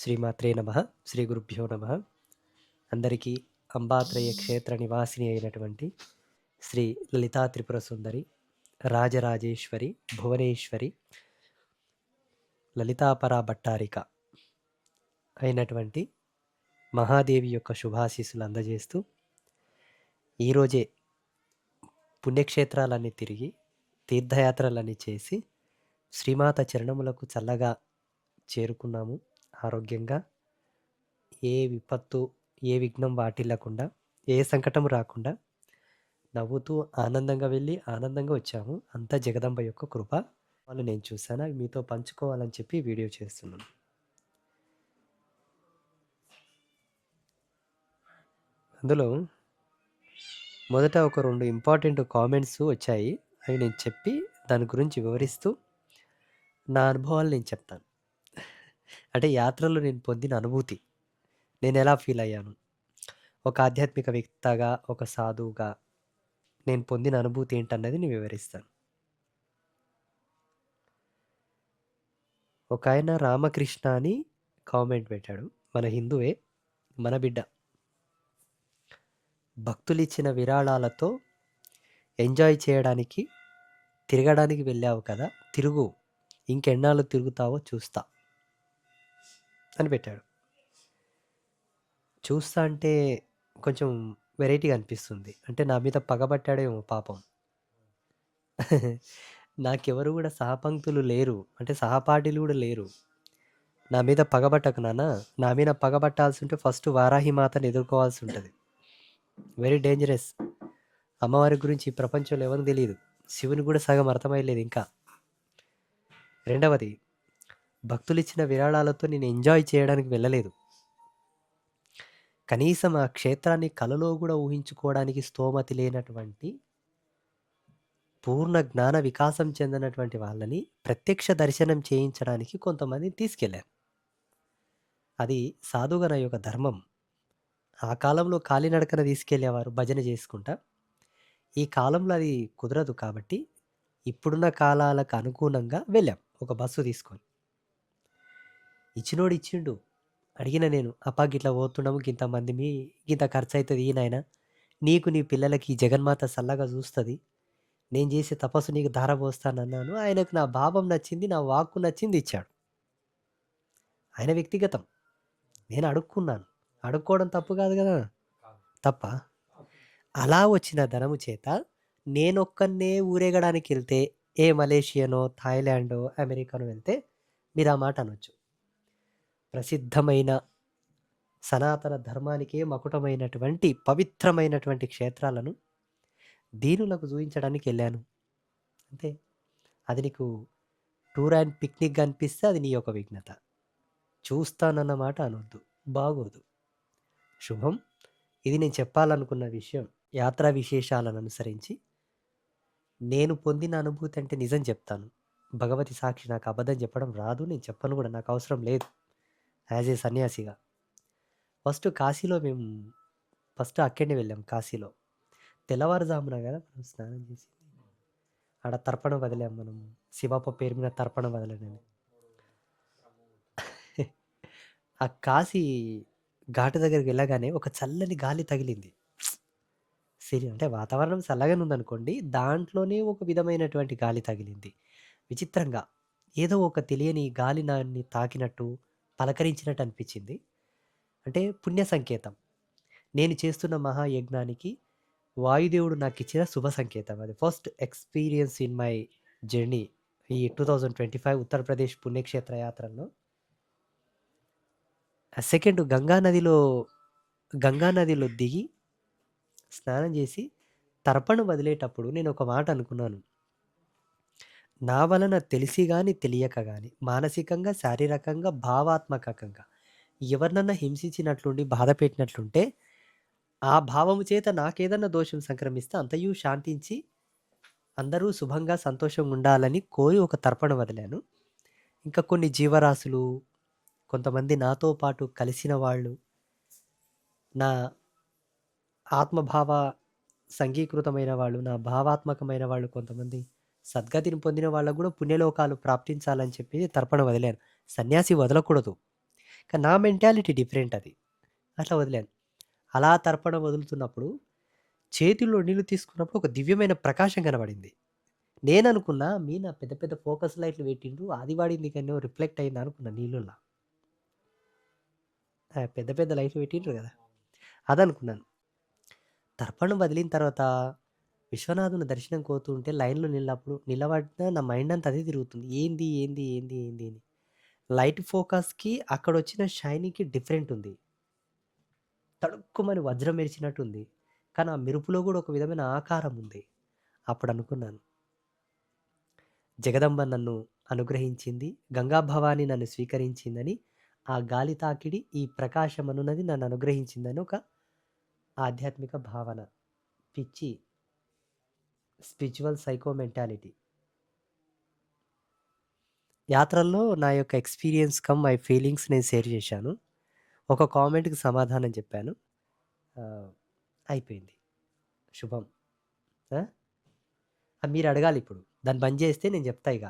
శ్రీమాత్రే నమ. శ్రీ గురుభ్యో నమ. అందరికీ అంబాత్రయ క్షేత్ర నివాసిని అయినటువంటి శ్రీ లలితా త్రిపుర సుందరి రాజరాజేశ్వరి భువనేశ్వరి లలితాపరా భట్టారిక అయినటువంటి మహాదేవి యొక్క శుభాశీస్సులు అందజేస్తూ ఈరోజే పుణ్యక్షేత్రాలన్నీ తిరిగి తీర్థయాత్రలన్నీ చేసి శ్రీమాత చరణములకు చల్లగా చేరుకున్నాము. ఆరోగ్యంగా ఏ విపత్తు ఏ విఘ్నం వాటిల్లకుండా ఏ సంకటం రాకుండా నవ్వుతూ ఆనందంగా వెళ్ళి ఆనందంగా వచ్చాము. అంతా జగదంబ యొక్క కృప వాళ్ళు నేను చూశాను. అవి మీతో పంచుకోవాలని చెప్పి వీడియో చేస్తున్నాను. అందులో మొదట ఒక రెండు ఇంపార్టెంట్ కామెంట్స్ వచ్చాయి. అవి నేను చెప్పి దాని గురించి వివరిస్తూ నా అనుభవాలు నేను చెప్తాను. అంటే యాత్రలో నేను పొందిన అనుభూతి. నేను ఎలా ఫీల్ అయ్యాను? ఒక ఆధ్యాత్మిక వ్యక్తగా ఒక సాధువుగా నేను పొందిన అనుభూతి ఏంటన్నది నేను వివరిస్తాను. ఒక ఆయన రామకృష్ణ అని కామెంట్ పెట్టాడు. మన హిందువే మన బిడ్డ. భక్తులు ఇచ్చిన విరాళాలతో ఎంజాయ్ చేయడానికి తిరగడానికి వెళ్ళావు కదా? తిరుగు. ఇంకెన్నాళ్ళు తిరుగుతావో చూస్తా. అని పెట్టాడు. చూస్తా అంటే కొంచెం వెరైటీగా అనిపిస్తుంది. అంటే నా మీద పగబట్టాడేమో పాపం. నాకెవరు కూడా సహపంక్తులు లేరు. అంటే సహపాఠిలు కూడా లేరు. నా మీద పగబట్టకు నాన్న. నా మీద పగబట్టాల్సి ఉంటే ఫస్ట్ వారాహి మాతను ఎదుర్కోవాల్సి ఉంటుంది. వెరీ డేంజరస్ అమ్మవారి గురించి ఈ ప్రపంచంలో ఎవరికి తెలియదు. శివుని కూడా సగం అర్థమయ్యలేదు ఇంకా. రెండవది భక్తులు ఇచ్చిన విరాళాలతో నేను ఎంజాయ్ చేయడానికి వెళ్ళలేదు. కనీసం ఆ క్షేత్రాన్ని కలలో కూడా ఊహించుకోవడానికి స్తోమతి లేనటువంటి పూర్ణ జ్ఞాన వికాసం చెందినటువంటి వాళ్ళని ప్రత్యక్ష దర్శనం చేయించడానికి కొంతమందిని తీసుకెళ్ళాను. అది సాధుగన యొక్క ధర్మం. ఆ కాలంలో కాలినడకన తీసుకెళ్ళేవారు భజన చేసుకుంటా. ఈ కాలంలో అది కుదరదు కాబట్టి ఇప్పుడున్న కాలాలకు అనుగుణంగా వెళ్ళాం. ఒక బస్సు తీసుకొని. ఇచ్చినోడు ఇచ్చిండు. అడిగిన నేను అప్పా గిట్లా పోతున్నాము ఇంతమంది మీ ఇంత ఖర్చు అవుతుంది ఈ నాయన. నీకు నీ పిల్లలకి జగన్మాత చల్లగా చూస్తుంది. నేను చేసే తపస్సు నీకు ధార పోస్తానన్నాను. ఆయనకు నా భావం నచ్చింది నా వాక్కు నచ్చింది ఇచ్చాడు. ఆయన వ్యక్తిగతం. నేను అడుక్కున్నాను. అడుక్కోవడం తప్పు కాదు కదా. తప్ప? అలా వచ్చిన ధనము చేత నేనొక్కనే ఊరేగడానికి వెళ్తే ఏ మలేషియానో థాయిలాండో అమెరికానో వెళ్తే మీరు ఆ మాట అనొచ్చు. ప్రసిద్ధమైన సనాతన ధర్మానికే మకుటమైనటువంటి పవిత్రమైనటువంటి క్షేత్రాలను దీనులకు చూపించడానికి వెళ్ళాను. అంతే అది నీకు టూర్ అండ్ పిక్నిక్ అనిపిస్తే అది నీ యొక్క విఘ్నత. చూస్తానన్నమాట అనొద్దు బాగోదు. శుభం. ఇది నేను చెప్పాలనుకున్న విషయం యాత్రా విశేషాలను అనుసరించి నేను పొందిన అనుభూతి అంటే నిజం చెప్తాను. భగవతి సాక్షి నాకు అబద్ధం చెప్పడం రాదు నేను చెప్పను కూడా నాకు అవసరం లేదు. As a సన్యాసిగా. ఫస్ట్ కాశీలో మేము ఫస్ట్ అక్కడనే వెళ్ళాం కాశీలో. తెల్లవారుజామున కదా మనం స్నానం చేసి ఆడ తర్పణం వదిలాం మనం. శివప్ప పేరు మీద తర్పణం వదలనని. ఆ కాశీ ఘాటు దగ్గరికి వెళ్ళగానే ఒక చల్లని గాలి తగిలింది. సరే అంటే వాతావరణం చల్లగానే ఉందనుకోండి దాంట్లోనే ఒక విధమైనటువంటి గాలి తగిలింది. విచిత్రంగా. ఏదో ఒక తెలియని గాలి నాన్ని తాకినట్టు పలకరించినట్టు అనిపించింది. అంటే పుణ్య సంకేతం. నేను చేస్తున్న మహాయజ్ఞానికి వాయుదేవుడు నాకు ఇచ్చిన శుభ సంకేతం అది. First experience in my journey ఈ two thousand twenty five Uttar Pradesh పుణ్యక్షేత్ర యాత్రలో సెకండ్ గంగా నదిలో గంగా నదిలో దిగి స్నానం చేసి తర్పణ వదిలేటప్పుడు నేను ఒక మాట అనుకున్నాను. నా వలన తెలిసి కానీ తెలియక కానీ మానసికంగా శారీరకంగా భావాత్మకంగా ఎవరినన్నా హింసించినట్లుండి బాధ పెట్టినట్లుంటే ఆ భావము చేత నాకేదన్నా దోషం సంక్రమిస్తే అంతయు శాంతించి అందరూ శుభంగా సంతోషం ఉండాలని కోరి ఒక తర్పణ వదిలాను. ఇంకా కొన్ని జీవరాశులు కొంతమంది నాతో పాటు కలిసిన వాళ్ళు నా ఆత్మభావ సంఘీకృతమైన వాళ్ళు నా భావాత్మకమైన వాళ్ళు కొంతమంది సద్గతిని పొందిన వాళ్ళకు కూడా పుణ్యలోకాలు ప్రాప్తించాలని చెప్పి తర్పణ వదిలాను సన్యాసి వదలకూడదు కానీ నా మెంటాలిటీ డిఫరెంట్ అది. అట్లా వదిలాను. అలా తర్పణం వదులుతున్నప్పుడు చేతుల్లో నీళ్ళు తీసుకున్నప్పుడు ఒక దివ్యమైన ప్రకాశం కనబడింది. నేను అనుకున్నా మీ నా పెద్ద పెద్ద ఫోకస్ లైట్లు పెట్టిండ్రు. అది వాడింది కానీ రిఫ్లెక్ట్ అయింది అనుకున్నా నీళ్ళులా పెద్ద పెద్ద లైట్లు పెట్టిండ్రు కదా అదనుకున్నాను. తర్పణం వదిలిన తర్వాత విశ్వనాథుని దర్శనంకి ఉంటే లైన్‌లో నిలప్పుడు నిలబడిన నా మైండ్ అంతా అదే తిరుగుతుంది. ఏంది? ఏంది? ఏంది? ఏంది? అని. లైట్ ఫోకస్‌కి అక్కడ వచ్చిన షైనింగ్‌కి డిఫరెంట్ ఉంది. తడుక్కుమని వజ్రం మెరిచినట్టు ఉంది కానీ ఆ మెరుపులో కూడా ఒక విధమైన ఆకారం ఉంది. అప్పుడు అనుకున్నాను జగదంబ నన్ను అనుగ్రహించింది. గంగా భవాని నన్ను స్వీకరించిందని, ఆ గాలి తాకిడి, ఈ ప్రకాశం అనున్నది నన్ను అనుగ్రహించిందని ఒక ఆధ్యాత్మిక భావన. పిచ్చి. Spiritual psycho mentality. యాత్రల్లో నా యొక్క ఎక్స్‌పీరియన్స్ కమ్ మై ఫీలింగ్స్ నేను షేర్ చేశాను. ఒక కామెంట్‌కి సమాధానం చెప్పాను. అయిపోయింది. శుభం. మీరు అడగాలి ఇప్పుడు దాన్ని బంద్ చేస్తే నేను చెప్తా ఇక